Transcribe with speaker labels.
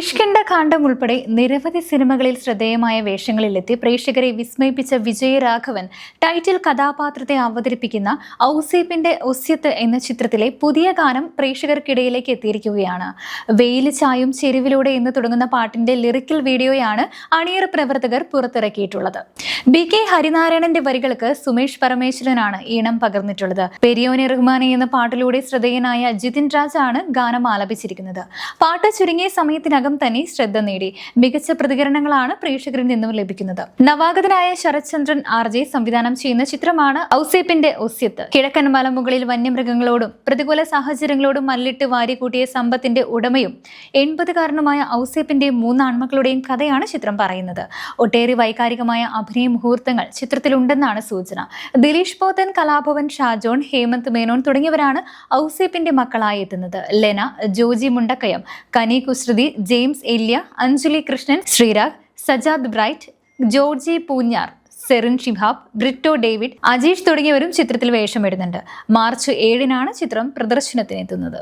Speaker 1: കിഷ്കിണ്ഡകാന്ഡം ഉൾപ്പെടെ നിരവധി സിനിമകളിൽ ശ്രദ്ധേയമായ വേഷങ്ങളിലെത്തി പ്രേക്ഷകരെ വിസ്മയിപ്പിച്ച വിജയരാഘവൻ ടൈറ്റിൽ കഥാപാത്രത്തെ അവതരിപ്പിക്കുന്ന ഔസേപ്പിന്റെ ഒസ്യത്ത് എന്ന ചിത്രത്തിലെ പുതിയ ഗാനം പ്രേക്ഷകർക്കിടയിലേക്ക് എത്തിയിരിക്കുകയാണ്. വെയിൽ ചായും ചെരുവിലൂടെ എന്ന് തുടങ്ങുന്ന പാട്ടിന്റെ ലിറിക്കൽ വീഡിയോയാണ് അണിയറ പ്രവർത്തകർ പുറത്തിറക്കിയിട്ടുള്ളത്. ബി കെ ഹരിനാരായണന്റെ വരികൾക്ക് സുമേഷ് പരമേശ്വരനാണ് ഈണം പകർന്നിട്ടുള്ളത്. പെരിയോനെ റഹ്മാനെ എന്ന പാട്ടിലൂടെ ശ്രദ്ധേയനായ ജിതിൻ രാജാണ് ഗാനം ആലപിച്ചിരിക്കുന്നത്. പാട്ട് ചുരുങ്ങിയ സമയത്തിനകം തന്നെ ശ്രദ്ധ നേടി. മികച്ച പ്രതികരണങ്ങളാണ് പ്രേക്ഷകരിൽ നിന്നും ലഭിക്കുന്നത്. നവാഗതനായ ശരത്ചന്ദ്രൻ ആർ ജെ സംവിധാനം ചെയ്യുന്ന ചിത്രമാണ് ഔസേപ്പിന്റെ ഒസ്യത്ത്. കിഴക്കൻ മലമുകളിൽ വന്യമൃഗങ്ങളോടും പ്രതികൂല സാഹചര്യങ്ങളോടും മല്ലിട്ട് വാരിക്കൂട്ടിയ സമ്പത്തിന്റെ ഉടമയും എൺപതുകാരനുമായ ഔസേപ്പിന്റെ മൂന്ന് ആൺമക്കളുടെയും കഥയാണ് ചിത്രം പറയുന്നത്. ഒട്ടേറെ വൈകാരികമായ അഭിനയ മുഹൂർത്തങ്ങൾ ചിത്രത്തിലുണ്ടെന്നാണ് സൂചന. ദിലീഷ് പോത്തൻ കലാഭവൻ ഷാജോൺ ഹേമന്ത് മേനോൻ തുടങ്ങിയവരാണ് ഔസേപ്പിന്റെ മക്കളായി എത്തുന്നത്. Lena Joji Mundakayam Kani Kusruti James എല്യ Anjali Krishnan Sreerag Sajad bright Georgy Poonjar Serin Shihab Britto David Ajeesh തുടങ്ങിയവരും ചിത്രത്തിൽ വേഷമിടുന്നുണ്ട് മാർച്ച് ഏഴിനാണ് ചിത്രം പ്രദർശനത്തിനെത്തുന്നത്.